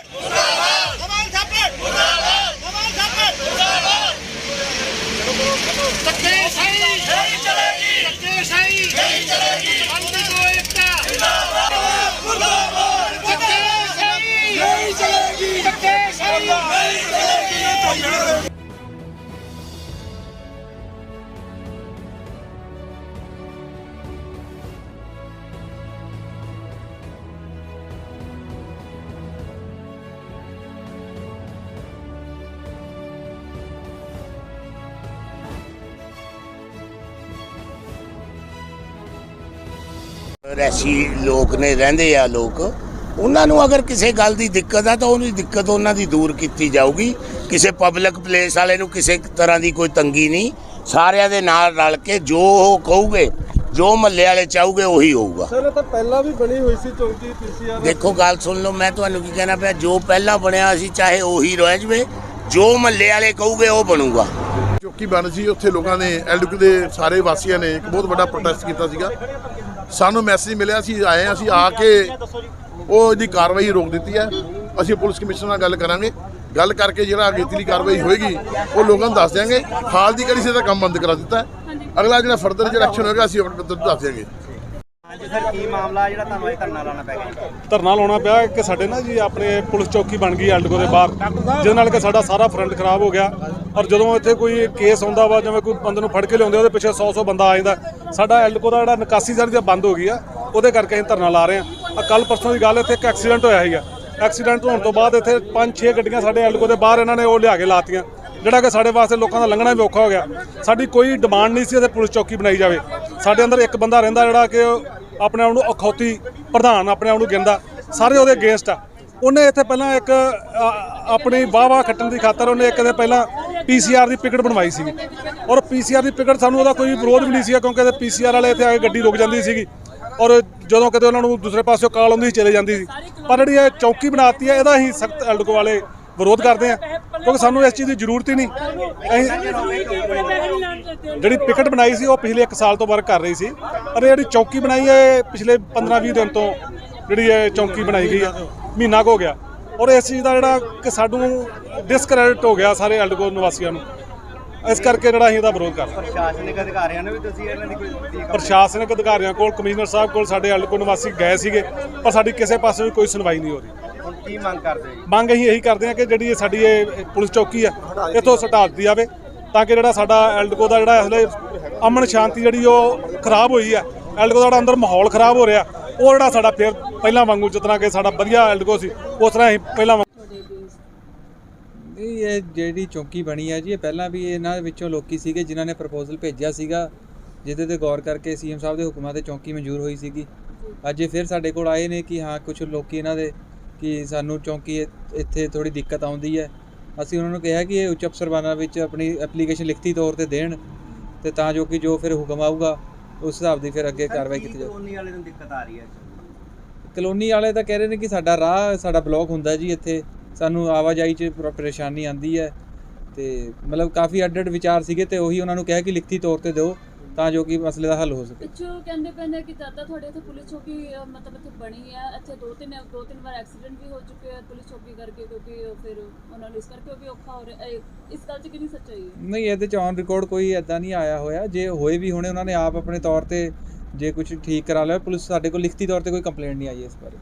Oh! ਰੈਸੀ ਲੋਕ ਨੇ ਰਹਿੰਦੇ ਆ ਲੋਕ। ਉਹਨਾਂ ਨੂੰ ਅਗਰ ਕਿਸੇ ਗੱਲ ਦੀ ਦਿੱਕਤ ਆ ਤਾਂ ਉਹਦੀ ਦਿੱਕਤ ਉਹਨਾਂ ਦੀ ਦੂਰ ਕੀਤੀ ਜਾਊਗੀ। ਕਿਸੇ ਪਬਲਿਕ ਪਲੇਸ ਵਾਲੇ ਨੂੰ ਕਿਸੇ ਤਰ੍ਹਾਂ ਦੀ ਕੋਈ ਤੰਗੀ ਨਹੀਂ। ਸਾਰਿਆਂ ਦੇ ਨਾਲ ਰਲ ਕੇ ਜੋ ਉਹ ਕਹੂਗੇ ਜੋ ਮਹੱਲੇ ਵਾਲੇ ਚਾਹੂਗੇ ਉਹੀ ਹੋਊਗਾ। ਸਰ ਇਹ ਤਾਂ ਪਹਿਲਾਂ ਵੀ ਬਣੀ ਹੋਈ ਸੀ ਚੌਂਕੀ ਪੀਸੀਆਰ ਦੇਖੋ ਗੱਲ ਸੁਣ ਲਓ ਮੈਂ ਤੁਹਾਨੂੰ ਕੀ ਕਹਿਣਾ ਪਿਆ ਜੋ ਪਹਿਲਾਂ ਬਣਿਆ ਸੀ ਚਾਹੇ ਉਹੀ ਰਹਿ ਜਵੇ ਜੋ ਮਹੱਲੇ ਵਾਲੇ ਕਹੂਗੇ ਉਹ ਬਣੂਗਾ। ਚੌਕੀ ਬਣ ਸੀ ਉੱਥੇ ਲੋਕਾਂ ਨੇ ਐਲਡੂਕ ਦੇ ਸਾਰੇ ਵਾਸੀਆਂ ਨੇ ਇੱਕ ਬਹੁਤ ਵੱਡਾ ਪ੍ਰੋਟੈਸਟ ਕੀਤਾ ਸੀਗਾ। ਸਾਨੂੰ ਮੈਸੇਜ ਮਿਲਿਆ ਸੀ ਆਏ ਹਾਂ, ਅਸੀਂ ਆ ਕੇ ਉਹ ਇਹਦੀ ਕਾਰਵਾਈ ਰੋਕ ਦਿੱਤੀ ਹੈ। ਅਸੀਂ ਪੁਲਿਸ ਕਮਿਸ਼ਨਰ ਨਾਲ ਗੱਲ ਕਰਾਂਗੇ। ਗੱਲ ਕਰਕੇ ਜਿਹੜਾ ਅਗੇਤਲੀ ਕਾਰਵਾਈ ਹੋਏਗੀ ਉਹ ਲੋਕਾਂ ਨੂੰ ਦੱਸ ਦਿਆਂਗੇ। ਹਾਲ ਦੀ ਕੜੀ ਸੇ ਤਾਂ ਕੰਮ ਬੰਦ ਕਰਾ ਦਿੱਤਾ ਹੈ। ਅਗਲਾ ਜਿਹੜਾ ਫਰਦਰ ਜਿਹੜਾ ਐਕਸ਼ਨ ਹੋਏਗਾ ਅਸੀਂ ਆਪਣੇ ਪੱਧਰ ਤੇ ਦੱਸ ਦਿਆਂਗੇ। ਸਰ ਕੀ ਮਾਮਲਾ ਜਿਹੜਾ ਤੁਹਾਨੂੰ ਇਹ ਧਰਨਾ ਲਾਉਣਾ ਪੈ ਗਿਆ? ਧਰਨਾ ਲਾਉਣਾ ਪਿਆ ਕਿ ਸਾਡੇ ਨਾ ਜੀ ਆਪਣੇ ਪੁਲਿਸ ਚੌਕੀ ਬਣ ਗਈ ਐਲਡਕੋ ਦੇ ਬਾਹਰ। ਜਿਹਦੇ ਨਾਲ ਕਿ ਸਾਡਾ ਸਾਰਾ ਫਰੰਟ ਖਰਾਬ ਹੋ ਗਿਆ। ਔਰ ਜਦੋਂ ਇੱਥੇ ਕੋਈ ਕੇਸ ਆਉਂਦਾ ਵਾ, ਜਿਵੇਂ ਕੋਈ ਬੰਦੇ ਨੂੰ ਫੜ ਕੇ ਲਿਆਉਂਦੇ ਉਹਦੇ ਪਿੱਛੇ 100 100 ਬੰਦਾ ਆ ਜਾਂਦਾ। ਸਾਡਾ ਐਲਡਗੋ ਦਾ ਜਿਹੜਾ ਨਿਕਾਸੀ ਸਾਰੀ ਦਾ ਬੰਦ ਹੋ ਗਈ ਆ, ਉਹਦੇ ਕਰਕੇ ਅਸੀਂ ਧਰਨਾ ਲਾ ਰਹੇ ਆ ਕੱਲ ਪਰਸੋਂ ਦੀ ਗੱਲ, ਇੱਥੇ ਇੱਕ ਐਕਸੀਡੈਂਟ ਹੋਇਆ ਸੀਗਾ। ਐਕਸੀਡੈਂਟ ਹੋਣ ਤੋਂ ਬਾਅਦ ਇੱਥੇ 5-6 ਗੱਡੀਆਂ ਸਾਡੇ ਐਲਕੋ ਦੇ ਬਾਹਰ ਇਹਨਾਂ ਨੇ ਉਹ ਲਿਆ ਕੇ ਲਾਤੀਆਂ। ਜਿਹੜਾ ਕਿ ਸਾਡੇ ਵਾਸਤੇ ਲੋਕਾਂ ਦਾ ਲੰਘਣਾ ਵੀ ਔਖਾ ਹੋ ਗਿਆ। ਸਾਡੀ ਕੋਈ ਡਿਮਾਂਡ ਨਹੀਂ ਸੀ ਇੱਥੇ ਪੁਲਿਸ ਚੌਕੀ ਬਣਾਈ ਜਾਵੇ। ਸਾਡੇ ਅੰਦਰ ਇੱਕ ਬੰਦਾ ਰਹਿੰਦਾ ਜਿਹੜਾ ਕਿ ਆਪਣੇ ਆਪ ਨੂੰ ਅਖੌਤੀ ਪ੍ਰਧਾਨ, ਆਪਣੇ ਆਪ ਨੂੰ ਗਿੰਦਾ ਸਾਰੇ ਉਹਦੇ ਅਗੇਂਸਟ ਆ। ਉਹਨੇ ਇੱਥੇ ਪਹਿਲਾਂ ਇੱਕ ਆਪਣੀ ਵਾਹ-ਵਾਹ ਖੱਟਣ ਦੀ ਖਾਤਰ ਉਹਨੇ ਇੱਕ ਦੇ ਪਹਿਲਾਂ ਪੀਸੀਆਰ ਦੀ ਪਿਕਟ ਬਣਵਾਈ ਸੀਗੀ। ਔਰ ਪੀਸੀਆਰ ਦੀ ਪਿਕਟ ਸਾਨੂੰ ਉਹਦਾ ਕੋਈ ਵਿਰੋਧ ਵੀ ਨਹੀਂ ਸੀਗਾ ਕਿਉਂਕਿ ਇਹਦੇ ਪੀਸੀਆਰ ਵਾਲੇ ਇੱਥੇ ਆ ਕੇ ਗੱਡੀ ਰੁਕ ਜਾਂਦੀ ਸੀਗੀ। ਔਰ ਜਦੋਂ ਕਦੇ ਉਹਨਾਂ ਨੂੰ ਦੂਸਰੇ ਪਾਸਿਓਂ ਕਾਲ ਆਉਂਦੀ ਚਲੇ ਜਾਂਦੀ ਸੀ। ਪਰ ਜਿਹੜੀ ਇਹ ਚੌਕੀ ਬਣਾਤੀ ਹੈ ਇਹਦਾ ਹੀ ਸਖਤ ਐਲਡਕੋ ਵਾਲੇ ਵਿਰੋਧ ਕਰਦੇ ਆ। ਕਿਉਂਕਿ ਸਾਨੂੰ ਇਸ ਚੀਜ਼ ਦੀ ਜ਼ਰੂਰਤ ਹੀ ਨਹੀਂ। ਅਸੀਂ ਜਿਹੜੀ ਪਿਕਟ ਬਣਾਈ ਸੀ, ਉਹ ਪਿਛਲੇ 1 ਸਾਲ ਤੋਂ ਵਰਕ ਕਰ ਰਹੀ ਸੀ। ਪਰ ਜਿਹੜੀ ਚੌਕੀ ਬਣਾਈ ਹੈ ਪਿਛਲੇ 15-20 ਦਿਨ ਤੋਂ ਜਿਹੜੀ ਇਹ ਚੌਕੀ ਬਣਾਈ ਗਈ ਆ ਮਹੀਨਾ ਕੁ ਹੋ ਗਿਆ। ਔਰ ਇਸ ਚੀਜ਼ ਦਾ ਜਿਹੜਾ ਕਿ ਸਾਨੂੰ ਡਿਸਕ੍ਰੈਡਿਟ ਹੋ ਗਿਆ ਸਾਰੇ ਐਲਡਕੋ ਨਿਵਾਸੀਆਂ ਨੂੰ। ਇਸ ਕਰਕੇ ਜਿਹੜਾ ਅਸੀਂ ਇਹਦਾ ਵਿਰੋਧ ਕਰਦੇ ਹਾਂ। ਪ੍ਰਸ਼ਾਸਨਿਕ ਅਧਿਕਾਰੀਆਂ ਨੂੰ ਵੀ ਤੁਸੀਂ ਇਹਨਾਂ ਦੀ ਕੋਈ ਪ੍ਰਸ਼ਾਸਨਿਕ ਅਧਿਕਾਰੀਆਂ ਕੋਲ ਕਮਿਸ਼ਨਰ ਸਾਹਿਬ ਕੋਲ ਸਾਡੇ ਐਲਡਕੋ ਨਿਵਾਸੀ ਗਏ ਸੀਗੇ ਪਰ ਸਾਡੀ ਕਿਸੇ ਪਾਸੇ ਵੀ ਕੋਈ ਸੁਣਵਾਈ ਨਹੀਂ ਹੋ ਰਹੀ। ਹੁਣ ਕੀ ਮੰਗ ਕਰਦੇ ਜੀ? ਮੰਗ ਅਸੀਂ ਇਹੀ ਕਰਦੇ ਹਾਂ ਕਿ ਜਿਹੜੀ ਇਹ ਸਾਡੀ ਇਹ ਪੁਲਿਸ ਚੌਕੀ ਆ ਇੱਥੋਂ ਸਟਾ ਦਿੱਤੀ ਜਾਵੇ ਤਾਂ ਕਿ ਜਿਹੜਾ ਸਾਡਾ ਐਲਡਕੋ ਦਾ ਜਿਹੜਾ ਇਸਲੇ ਅਮਨ ਸ਼ਾਂਤੀ ਜਿਹੜੀ ਉਹ ਖਰਾਬ ਹੋਈ ਹੈ। ਐਲਡਕੋ ਦਾ ਅੰਦਰ ਮਾਹੌਲ ਖਰਾਬ ਹੋ ਰਿਹਾ। ਉਹ ਜਿਹੜਾ ਸਾਡਾ ਫਿਰ ਪਹਿਲਾਂ ਵਾਂਗੂ ਜਿਸ ਕਿ ਸਾਡਾ ਵਧੀਆ ਐਲਡਕੋ ਸੀ, ਉਸ ਤਰ੍ਹਾਂ ਹੀ ਪਹਿਲਾਂ ਨਹੀਂ, ਇਹ ਜਿਹੜੀ ਚੌਂਕੀ ਬਣੀ ਹੈ ਜੀ, ਇਹ ਪਹਿਲਾਂ ਵੀ ਇਹਨਾਂ ਵਿੱਚੋਂ ਲੋਕੀ ਸੀਗੇ ਜਿਨ੍ਹਾਂ ਨੇ ਪ੍ਰਪੋਜ਼ਲ ਭੇਜਿਆ ਸੀਗਾ, ਜਿਹਦੇ ਤੇ ਗੌਰ ਕਰਕੇ ਸੀਐਮ ਸਾਹਿਬ ਦੇ ਹੁਕਮਾਂ ਤੇ ਚੌਂਕੀ ਮਨਜ਼ੂਰ ਹੋਈ ਸੀਗੀ। ਅੱਜ ਇਹ ਫਿਰ ਸਾਡੇ ਕੋਲ ਆਏ ਨੇ ਕਿ ਹਾਂ ਕੁਝ ਲੋਕੀ ਇਹਨਾਂ ਦੇ ਕਿ ਸਾਨੂੰ ਚੌਂਕੀ ਇੱਥੇ ਥੋੜੀ ਦਿੱਕਤ ਆਉਂਦੀ ਹੈ। ਅਸੀਂ ਉਹਨਾਂ ਨੂੰ ਕਿਹਾ ਕਿ ਇਹ ਉੱਚ ਅਫਸਰ ਅਫਸਰਵਾਨਾਂ ਵਿੱਚ ਆਪਣੀ ਐਪਲੀਕੇਸ਼ਨ ਲਿਖਤੀ ਤੌਰ ਤੇ ਦੇਣ। ਤੇ ਤਾਂ ਜੋ ਕਿ ਜੋ ਫਿਰ ਹੁਕਮ ਆਊਗਾ ਉਸ ਹਿਸਾਬ ਦੀ ਫਿਰ ਅੱਗੇ ਕਾਰਵਾਈ ਕੀਤੀ ਜਾਵੇ ਕਲੋਨੀ ਵਾਲੇ ਨੂੰ ਦਿੱਕਤ ਆ ਰਹੀ ਹੈ ਕਲੋਨੀ ਵਾਲੇ ਤਾਂ ਕਹਿ ਰਹੇ ਨੇ ਕਿ ਸਾਡਾ ਰਾਹ ਸਾਡਾ ਬਲੌਕ ਹੁੰਦਾ ਜੀ ਇੱਥੇ। ਸਾਨੂੰ ਆਵਾਜਾਈ 'ਚ ਪਰ- ਪਰੇਸ਼ਾਨੀ ਆਂਦੀ ਹੈ। ਤੇ ਮਤਲਬ ਕਾਫੀ ਅੱਡ ਅੱਡ ਵਿਚਾਰ ਸੀਗੇ ਤੇ ਉਹੀ ਉਹਨਾਂ ਨੂੰ ਕਿਹਾ ਕਿ ਲਿਖਤੀ ਤੌਰ ਤੇ ਦਿਓ। ਤਾਂ ਜੋ ਕਿ ਮਸਲੇ ਦਾ ਹੱਲ ਹੋ ਸਕੇ। ਪਿੱਛੋਂ ਕਹਿੰਦੇ ਨੇ ਕਿ ਦਾਦਾ ਤੁਹਾਡੇ ਇੱਥੇ ਪੁਲਿਸ ਚੌਕੀ ਮਤਲਬ ਇੱਥੇ ਬਣੀ ਹੈ ਇੱਥੇ ਦੋ ਤਿੰਨ ਦੋ ਤਿੰਨ ਵਾਰ ਐਕਸੀਡੈਂਟ ਵੀ ਹੋ ਚੁੱਕੇ ਆ ਪੁਲਿਸ ਚੌਕੀ ਕਰਕੇ ਕਿਉਂਕਿ ਫਿਰ ਉਹਨਾਂ ਨੂੰ ਇਸ ਕਰਕੇ ਉਹ ਵੀ ਔਖਾ ਹੋ ਰਿਹਾ। ਇਸ ਗੱਲ 'ਚ ਕਿੰਨੀ ਸੱਚਾਈ ਹੈ? ਨਹੀਂ ਇਹਦੇ 'ਚ ਔਨ ਰਿਕਾਰਡ ਕੋਈ ਐਦਾਂ ਨਹੀਂ ਆਇਆ ਹੋਇਆ। ਜੇ ਹੋਏ ਵੀ ਹੋਣੇ ਉਹਨਾਂ ਨੇ ਆਪ ਆਪਣੇ ਤੌਰ ਤੇ ਜੇ ਕੁਝ ਠੀਕ ਕਰਾ ਲਿਆ ਪੁਲਿਸ ਸਾਡੇ ਕੋਲ ਲਿਖਤੀ ਤੌਰ ਤੇ ਕੋਈ ਕੰਪਲੇਂਟ ਨਹੀਂ ਆਈ ਇਸ ਬਾਰੇ।